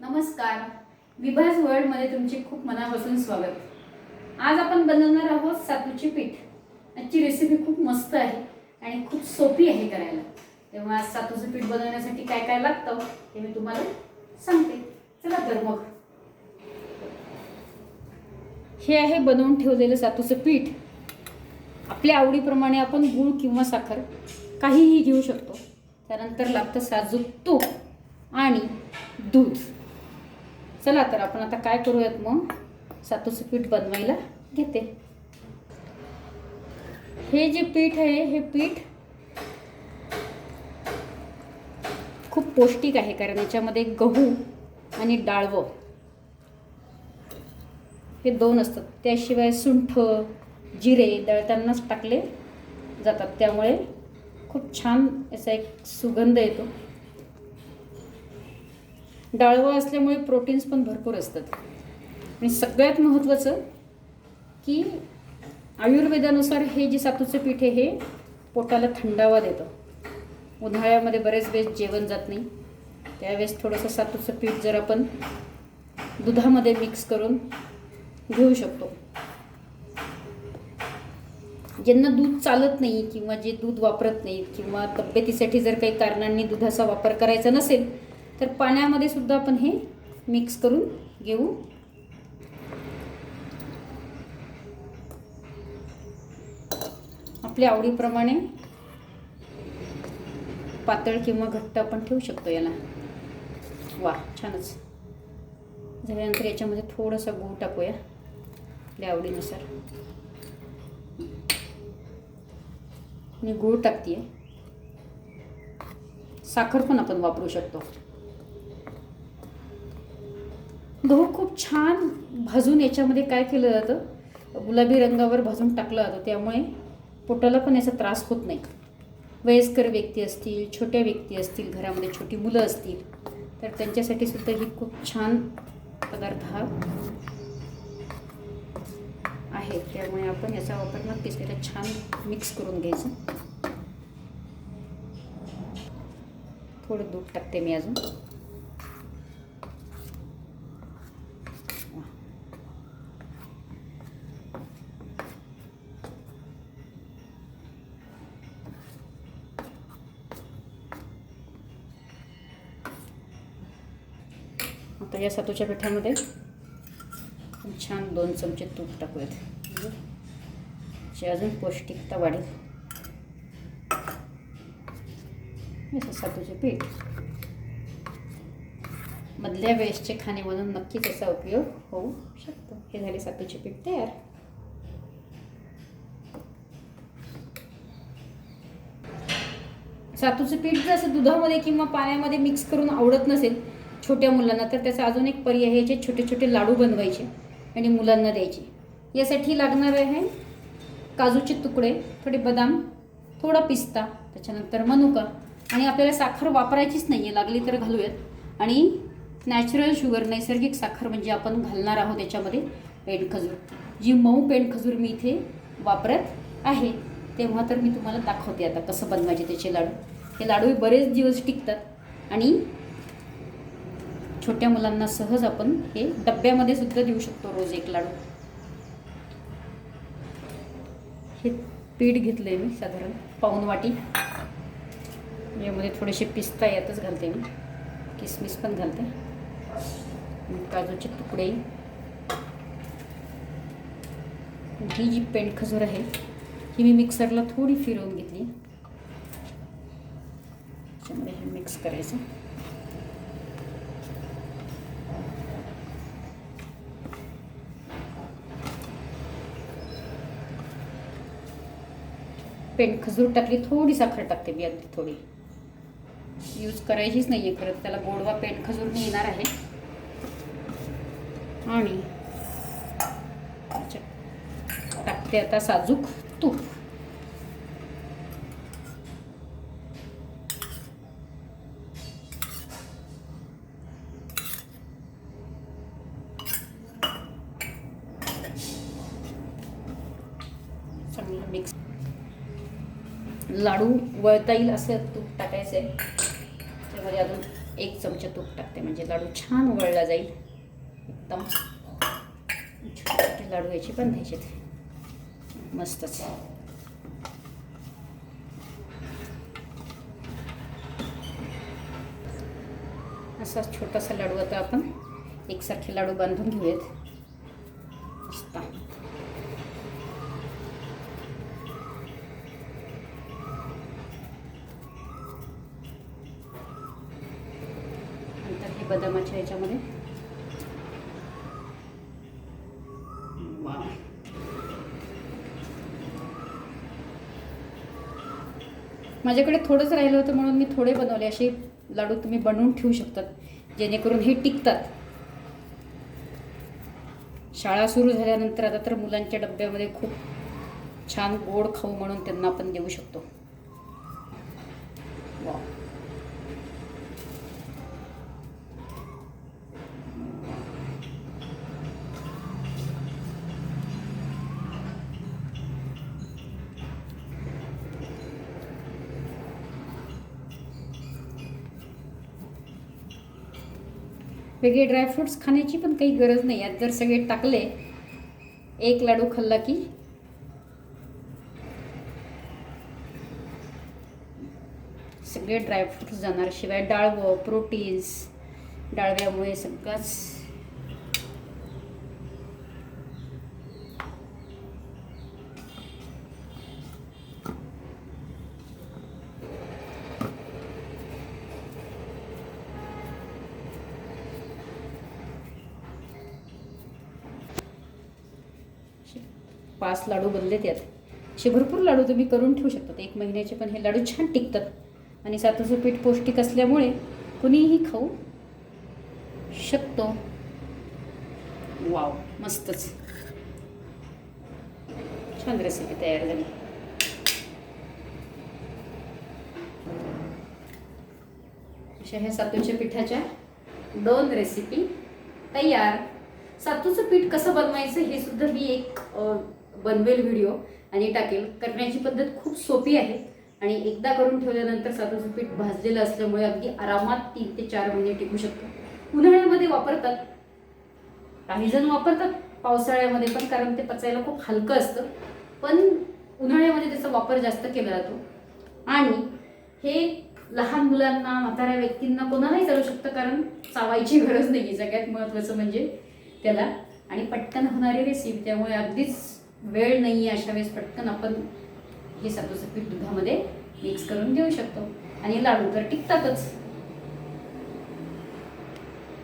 नमस्कार. विभाज वर्ल्डमध्ये तुमचे खूप मनापासून स्वागत. आज आपण बनवणार आहोत सातूची पीठ. आजची रेसिपी खूप मस्त आहे आणि खूप सोपी आहे करायला. तेव्हा आज सातूचं पीठ बनवण्यासाठी काय काय लागतं ते मी तुम्हाला सांगते. चला तर मग. हे आहे बनवून ठेवलेलं सातूचं पीठ. आपल्या आवडीप्रमाणे आपण गूळ किंवा साखर काहीही घेऊ शकतो. त्यानंतर लागतं साजूक तूप आणि दूध. चला तर आपण आता काय करूयात मग? सातूचं पीठ बनवायला घेते. हे जे पीठ आहे हे पीठ खूप पौष्टिक आहे कारण याच्यामध्ये गहू आणि डाळवं हे दोन असतात. त्याशिवाय सुंठ जिरे दळतानाच टाकले जातात. त्यामुळे खूप छान याचा एक सुगंध येतो. डाळवं असल्यामुळे प्रोटीन्स पण भरपूर असतात. आणि सगळ्यात महत्त्वाचं की आयुर्वेदानुसार हे जे सातूचं पीठ आहे हे पोटाला थंडावा देतं. उन्हाळ्यामध्ये बरेच वेळेस जेवण जात नाही. त्यावेळेस थोडंसं सातूचं पीठ जर आपण दुधामध्ये मिक्स करून घेऊ शकतो. ज्यांना दूध चालत नाही किंवा जे दूध वापरत नाहीत किंवा तब्येतीसाठी जर काही कारणांनी दुधाचा वापर करायचा नसेल तर पाण्यामध्ये सुद्धा आपण हे मिक्स करून घेऊ. आपल्या आवडीप्रमाणे पातळ किंवा घट्ट आपण ठेवू शकतो याला. वा छानच. झाल्यानंतर याच्यामध्ये थोडंसं गूळ टाकूया आपल्या आवडीनुसार. मी गूळ टाकते साखर पण आपण वापरू शकतो. गहू खूप छान भाजून याच्यामध्ये काय केलं जातं? गुलाबी रंगावर भाजून टाकलं जातं. त्यामुळे पोटाला पण याचा त्रास होत नाही. वयस्कर व्यक्ती असतील छोट्या व्यक्ती असतील घरामध्ये छोटी मुलं असतील तर त्यांच्यासाठी सुद्धा ही खूप छान पदार्थ हा आहे. त्यामुळे आपण याचा वापर नक्कीच त्याला छान मिक्स करून घ्यायचं. थोडं दूध टाकते मी अजून. आता या सातूच्या पिठामध्ये छान दोन चमचे तूप टाकूयात. म्हणजे जे अजून पौष्टिकता वाढेल. सातूचे पीठ. मधल्या वेळेसचे खाणे म्हणून नक्कीच याचा उपयोग होऊ शकतो. हे झाले सातूचे पीठ तयार. सातूचं पीठ जर असं दुधामध्ये किंवा पाण्यामध्ये मिक्स करून आवडत नसेल छोट्या मुलांना तर त्याचा अजून एक पर्याय आहे जे छोटे छोटे लाडू बनवायचे आणि मुलांना द्यायचे. यासाठी लागणार आहे काजूचे तुकडे थोडे बदाम थोडा पिस्ता त्याच्यानंतर मनुका. आणि आपल्याला साखर वापरायचीच नाही आहे लागली तर घालूयात. आणि नॅचरल शुगर नैसर्गिक साखर म्हणजे आपण घालणार आहोत त्याच्यामध्ये पेंडखजूर. जी मऊ पेंडखजूर मी इथे वापरत आहे तेव्हा तर मी तुम्हाला दाखवते आता कसं बनवायचे त्याचे लाडू. हे लाडू बरेच दिवस टिकतात आणि छोट्या मुलांना सहज आपण हे डब्यामध्ये सुद्धा देऊ शकतो रोज एक लाडू. हे पीठ घेतलं आहे मी साधारण पाऊन वाटी. यामध्ये थोडेसे पिस्ता यातच घालते मी. किसमिस पण घालते. काजूचे तुकडे. ही जी पेंट खजूर आहे ही मी मिक्सरला थोडी फिरवून घेतली. त्याच्यामध्ये हे मिक्स करायचं. पेंट खजूर टाकली थोडी साखर टाकते मी अगदी थोडी. यूज करायचीच नाही आहे खरं त्याला गोडवा पेंट खजूर येणार आहे. आणि टाकते आता साजूक तूप. चांगलं मिक्स लाडू वळता येईल असं तूप टाकायचं आहे. त्यामध्ये अजून एक चमचा तूप टाकते म्हणजे लाडू छान वळला जाईल. एकदम छोटे छोटे लाडू याचे बांधायचे मस्तच. असा छोटासा लाडू आता आपण एकसारखे लाडू बांधून घेऊयात. मस्त नंतर हे बदामाच्या ह्याच्यामध्ये. माझ्याकडे थोडंच राहिलं होतं म्हणून मी थोडे बनवले. असे लाडू तुम्ही बनवून ठेवू शकतात जेणेकरून हे टिकतात. शाळा सुरू झाल्यानंतर आता तर मुलांच्या डब्यामध्ये खूप छान गोड खाऊ म्हणून त्यांना आपण देऊ शकतो. वा वेगळे ड्रायफ्रुट्स खाण्याची पण काही गरज नाही. यात जर सगळे टाकले एक लाडू खाल्ला की. सगळे ड्रायफ्रुट्स जाणार. शिवाय डाळवं प्रोटीन्स डाळव्यामुळे सगळंच पाच लाडू बनले यात. असे भरपूर लाडू तुम्ही करून ठेवू शकतात. एक महिन्याचे पण हे लाडू छान टिकतात. आणि सातूचं पीठ पौष्टिक असल्यामुळे कुणीही खाऊ शकतो. वाव मस्तच. छान रेसिपी तयार झाली. अशा ह्या सातूच्या पिठाच्या दोन रेसिपी तयार. सातूचं पीठ कसं बनवायचं हे सुद्धा मी एक बनवेल व्हिडिओ आणि टाकेल. करण्याची पद्धत खूप सोपी आहे. आणि एकदा करून ठेवल्यानंतर सातूचं पीठ भाजलेलं असल्यामुळे अगदी आरामात तीन ते चार महिने टिकू शकतो. उन्हाळ्यामध्ये वापरतात. काही जण वापरतात. पावसाळ्यामध्ये पण कारण ते पचायला खूप हलकं असतं. पण उन्हाळ्यामध्ये त्याचा वापर जास्त केला जातो. आणि हे लहान मुलांना म्हाताऱ्या व्यक्तींना कोणालाही चालू शकतं कारण चावायची गरज नाही सगळ्यात महत्त्वाचं म्हणजे त्याला. आणि पटकन होणारी रेसिपी त्यामुळे अगदीच वेळ नाही आहे अशा वेळेस पटकन आपण हे सातूचं पीठ दुधामध्ये मिक्स करून देऊ शकतो. आणि लाडू तर टिकतातच.